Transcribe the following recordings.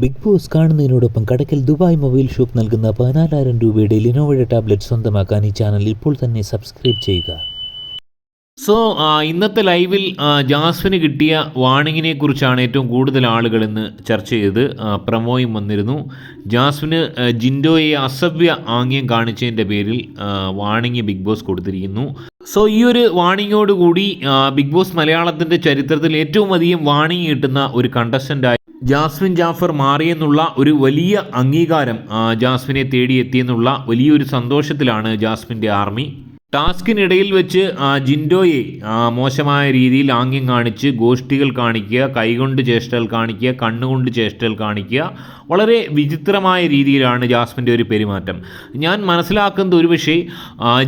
Big boss കാണുന്നതിനോടൊപ്പം Kadakkal Dubai mobile shop നൽകുന്ന പതിനാലായിരം രൂപയുടെ ലിനോവയുടെ ടാബ്ലറ്റ് സ്വന്തമാക്കാൻ ഈ ചാനൽ ഇപ്പോൾ തന്നെ സബ്സ്ക്രൈബ് ചെയ്യുക. സോ ഇന്നത്തെ ലൈവിൽ ജാസ്വിന് കിട്ടിയ വാണിങ്ങിനെ കുറിച്ചാണ് ഏറ്റവും കൂടുതൽ ആളുകൾ ഇന്ന് ചർച്ച ചെയ്ത് ആ, പ്രമോയും വന്നിരുന്നു. ജാസ്വിന് ജിൻഡോയെ അസഭ്യ ആംഗ്യം കാണിച്ചതിന്റെ പേരിൽ വാണിങ് ബിഗ് ബോസ് കൊടുത്തിരിക്കുന്നു. സോ ഈ ഒരു വാണിങ്ങോടുകൂടി ബിഗ് ബോസ് മലയാളത്തിന്റെ ചരിത്രത്തിൽ ഏറ്റവും അധികം വാണിങ് കിട്ടുന്ന ഒരു കണ്ടസ്റ്റന്റായി ജാസ്മിൻ ജാഫർ മാറിയെന്നുള്ള ഒരു വലിയ അംഗീകാരം ജാസ്മിനെ തേടിയെത്തിയെന്നുള്ള വലിയൊരു സന്തോഷത്തിലാണ് ജാസ്മിന്റെ ആർമി. ടാസ്കിനിടയിൽ വെച്ച് ജിൻഡോയെ മോശമായ രീതിയിൽ ആംഗ്യം കാണിച്ച് ഗോഷ്ഠികൾ കാണിക്കുക കൈകൊണ്ട് ചേഷ്ടകൾ കാണിക്കുക കണ്ണുകൊണ്ട് ചേഷ്ടകൾ കാണിക്കുക വളരെ വിചിത്രമായ രീതിയിലാണ് ജാസ്മിന്റെ ഒരു പെരുമാറ്റം. ഞാൻ മനസ്സിലാക്കുന്നത് ഒരുപക്ഷെ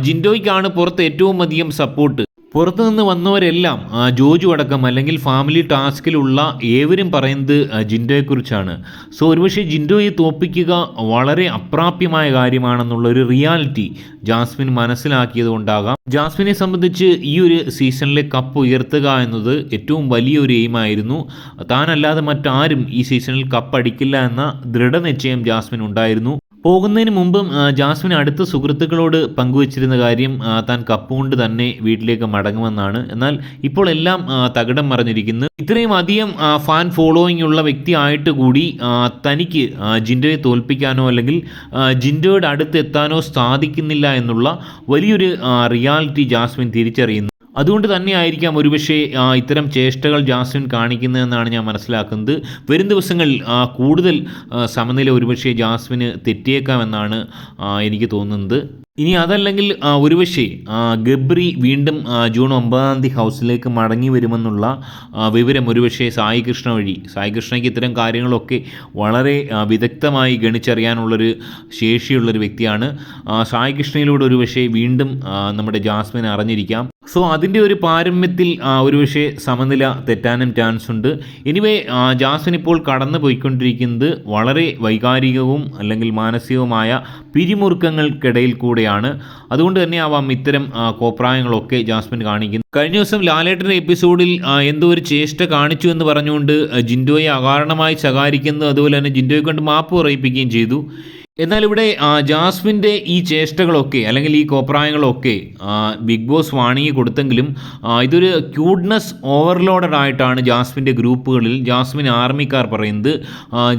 ജിൻഡോയ്ക്കാണ് പുറത്ത് ഏറ്റവും അധികം സപ്പോർട്ട് പുറത്തു നിന്ന് വന്നവരെല്ലാം ജോജു അടക്കം അല്ലെങ്കിൽ ഫാമിലി ടാസ്കിലുള്ള ഏവരും പറയുന്നത് ജിൻഡോയെക്കുറിച്ചാണ്. സോ ഒരുപക്ഷെ ജിൻഡോയെ തോപ്പിക്കുക വളരെ അപ്രാപ്യമായ കാര്യമാണെന്നുള്ളൊരു റിയാലിറ്റി ജാസ്മിൻ മനസ്സിലാക്കിയത് കൊണ്ടാകാം ജാസ്മിനെ സംബന്ധിച്ച് ഈ ഒരു സീസണിലെ കപ്പ് ഉയർത്തുക എന്നത് ഏറ്റവും വലിയൊരു എയിമായിരുന്നു താനല്ലാതെ മറ്റാരും ഈ സീസണിൽ കപ്പ് അടിക്കില്ല എന്ന ദൃഢനിശ്ചയം ജാസ്മിൻ ഉണ്ടായിരുന്നു പോകുന്നതിന് മുമ്പും ജാസ്മിൻ അടുത്ത സുഹൃത്തുക്കളോട് പങ്കുവച്ചിരുന്ന കാര്യം താൻ കപ്പുകൊണ്ട് തന്നെ വീട്ടിലേക്ക് മടങ്ങുമെന്നാണ്. എന്നാൽ ഇപ്പോൾ എല്ലാം തകിടം മറിഞ്ഞിരിക്കുന്നു. ഇത്രയും അധികം ഫാൻ ഫോളോയിങ് ഉള്ള വ്യക്തി ആയിട്ട് കൂടി തനിക്ക് ജിൻഡോയെ തോൽപ്പിക്കാനോ അല്ലെങ്കിൽ ജിൻഡോയുടെ അടുത്ത് എത്താനോ സാധിക്കുന്നില്ല എന്നുള്ള വലിയൊരു റിയാലിറ്റി ജാസ്മിൻ തിരിച്ചറിയുന്നു. അതുകൊണ്ട് തന്നെയായിരിക്കാം ഒരുപക്ഷെ ഇത്തരം ചേഷ്ടകൾ ജാസ്മിൻ കാണിക്കുന്നതെന്നാണ് ഞാൻ മനസ്സിലാക്കുന്നത്. വരും ദിവസങ്ങളിൽ കൂടുതൽ സമനില ഒരുപക്ഷെ ജാസ്മിന് തെറ്റിയേക്കാമെന്നാണ് എനിക്ക് തോന്നുന്നത്. ഇനി അതല്ലെങ്കിൽ ഒരുപക്ഷെ ഗബ്രി വീണ്ടും ജൂൺ ഒമ്പതാം തീയതി ഹൗസിലേക്ക് മടങ്ങി വരുമെന്നുള്ള വിവരം ഒരുപക്ഷെ സായി കൃഷ്ണ വഴി സായി കൃഷ്ണയ്ക്ക് ഇത്തരം കാര്യങ്ങളൊക്കെ വളരെ വിദഗ്ധമായി ഗണിച്ചറിയാനുള്ളൊരു ശേഷിയുള്ളൊരു വ്യക്തിയാണ്. സായി കൃഷ്ണയിലൂടെ ഒരുപക്ഷെ വീണ്ടും നമ്മുടെ ജാസ്മിൻ അറിഞ്ഞിരിക്കാം. സോ അതിന്റെ ഒരു പാരമ്യത്തിൽ ഒരു പക്ഷേ സമനില തെറ്റാനും ചാൻസ് ഉണ്ട്. എനിവേ ജാസൻ ഇപ്പോൾ കടന്നു പോയിക്കൊണ്ടിരിക്കുന്നത് വളരെ വൈകാരികവും അല്ലെങ്കിൽ മാനസികവുമായ പിരിമുറുക്കങ്ങൾക്കിടയിൽ കൂടെയാണ്. അതുകൊണ്ട് തന്നെ ആവാം ഇത്തരം കോപ്രായങ്ങളൊക്കെ ജാസ്മിൻ കാണിക്കുന്നത്. കഴിഞ്ഞ ദിവസം ലാലേട്ടന്റെ എപ്പിസോഡിൽ എന്തോ ഒരു ചേഷ്ട കാണിച്ചു എന്ന് പറഞ്ഞുകൊണ്ട് ജിൻഡോയെ അകാരണമായി ശകാരിക്കുന്നു അതുപോലെ തന്നെ ജിൻഡോയെ കൊണ്ട് മാപ്പ് പറയിപ്പിക്കുകയും ചെയ്തു. എന്നാൽ ഇവിടെ ജാസ്മിന്റെ ഈ ചേഷ്ടകളൊക്കെ അല്ലെങ്കിൽ ഈ കോപ്രായങ്ങളൊക്കെ ബിഗ് ബോസ് വാണിങ്ങി കൊടുത്തെങ്കിലും ഇതൊരു ക്യൂഡ്നെസ് ഓവർലോഡഡ് ആയിട്ടാണ് ജാസ്മിന്റെ ഗ്രൂപ്പുകളിൽ ജാസ്മിൻ ആർമിക്കാർ പറയുന്നത്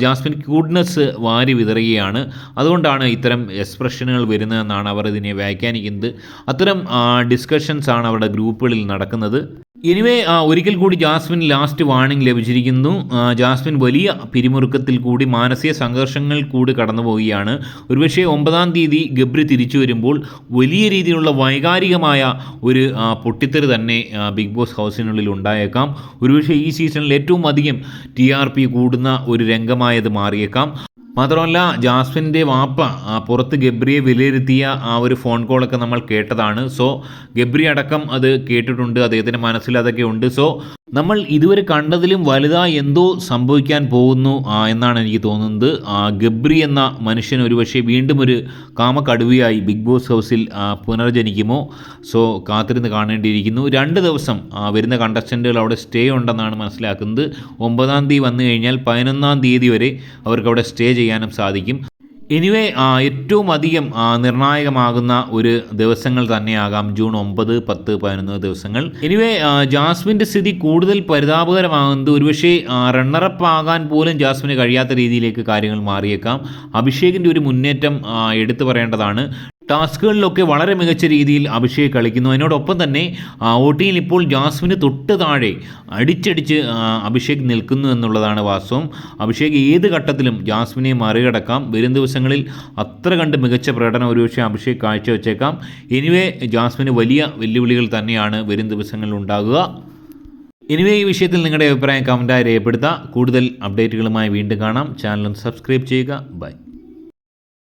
ജാസ്മിൻ ക്യൂഡ്നെസ് വാരി വിതറുകയാണ്. അതുകൊണ്ടാണ് ഇത്തരം എക്സ്പ്രഷനുകൾ വരുന്നതെന്നാണ് അവർ ഇതിനെ വ്യാഖ്യാനിക്കുന്നത്. അത്തരം ഡിസ്കഷൻസ് ആണ് അവരുടെ ഗ്രൂപ്പുകളിൽ നടക്കുന്നത്. എനിവേ ഒരിക്കൽ കൂടി ജാസ്മിൻ ലാസ്റ്റ് വാണിംഗ് ലഭിച്ചിരിക്കുന്നു. ജാസ്മിൻ വലിയ പിരിമുറുക്കത്തിൽ കൂടി മാനസിക സംഘർഷങ്ങൾ കൂടി കടന്നു പോവുകയാണ്. ഒരുപക്ഷെ ഒമ്പതാം തീയതി ഗബ്രി തിരിച്ചു വരുമ്പോൾ വലിയ രീതിയിലുള്ള വൈകാരികമായ ഒരു പൊട്ടിത്തെറി തന്നെ ബിഗ് ബോസ് ഹൗസിനുള്ളിൽ ഉണ്ടായേക്കാം. ഒരുപക്ഷെ ഈ സീസണിൽ ഏറ്റവും അധികം ടി ആർ പി കൂടുന്ന ഒരു രംഗമായത് മാറിയേക്കാം. മാത്രമല്ല ജാസ്മിന്റെ വാപ്പ പുറത്ത് ഗബ്രിയെ വിലയിരുത്തിയ ആ ഒരു ഫോൺ കോളൊക്കെ നമ്മൾ കേട്ടതാണ്. സോ ഗബ്രി അടക്കം അത് കേട്ടിട്ടുണ്ട് അദ്ദേഹത്തിന്റെ മനസ്സിൽ അതൊക്കെ ഉണ്ട്. സോ നമ്മൾ ഇതുവരെ കണ്ടതിലും വലുതായി എന്തോ സംഭവിക്കാൻ പോകുന്നു എന്നാണ് എനിക്ക് തോന്നുന്നത്. ആ, ഗബ്രി എന്ന മനുഷ്യൻ ഒരുപക്ഷെ വീണ്ടും ഒരു കാമക്കടുവയായി ബിഗ് ബോസ് ഹൗസിൽ പുനർജനിക്കുമോ? സോ കാത്തിരുന്ന് കാണേണ്ടിയിരിക്കുന്നു. രണ്ട് ദിവസം വരുന്ന കണ്ടസ്റ്റന്റുകൾ അവിടെ സ്റ്റേ ഉണ്ടെന്നാണ് മനസ്സിലാക്കുന്നത്. ഒമ്പതാം തീയതി വന്നു കഴിഞ്ഞാൽ പതിനൊന്നാം തീയതി വരെ അവർക്ക് അവിടെ സ്റ്റേ ചെയ്യാനും സാധിക്കും. എനിവേ ഏറ്റവും അധികം നിർണായകമാകുന്ന ഒരു ദിവസങ്ങൾ തന്നെയാകാം. ജൂൺ ഒമ്പത് പത്ത് പതിനൊന്ന് ദിവസങ്ങൾ. എനിവേ ജാസ്മിന്റെ സ്ഥിതി കൂടുതൽ പരിതാപകരമാകുന്നത് ഒരുപക്ഷെ റണ്ണറപ്പ് ആകാൻ പോലും ജാസ്മിന് കഴിയാത്ത രീതിയിലേക്ക് കാര്യങ്ങൾ മാറിയേക്കാം. അഭിഷേകിന്റെ ഒരു മുന്നേറ്റം എടുത്തു പറയേണ്ടതാണ്. ടാസ്കുകളിലൊക്കെ വളരെ മികച്ച രീതിയിൽ അഭിഷേക് കളിക്കുന്നു. അതിനോടൊപ്പം തന്നെ ഓട്ടിയിൽ ഇപ്പോൾ ജാസ്മിന് തൊട്ട് താഴെ അടിച്ചടിച്ച് അഭിഷേക് നിൽക്കുന്നു എന്നുള്ളതാണ് വാസ്തവം. അഭിഷേക് ഏത് ഘട്ടത്തിലും ജാസ്മിനെ മറികടക്കാം. വരും ദിവസങ്ങളിൽ അത്ര കണ്ട് മികച്ച പ്രകടനം ഒരുപക്ഷെ അഭിഷേക് കാഴ്ചവെച്ചേക്കാം. എനിവേ ജാസ്മിന് വലിയ വെല്ലുവിളികൾ തന്നെയാണ് വരും ദിവസങ്ങളിൽ ഉണ്ടാകുക. എനിവേ ഈ വിഷയത്തിൽ നിങ്ങളുടെ അഭിപ്രായം കമന്റായി രേഖപ്പെടുത്തുക. കൂടുതൽ അപ്ഡേറ്റുകളുമായി വീണ്ടും കാണാം. ചാനൽ സബ്സ്ക്രൈബ് ചെയ്യുക. ബൈ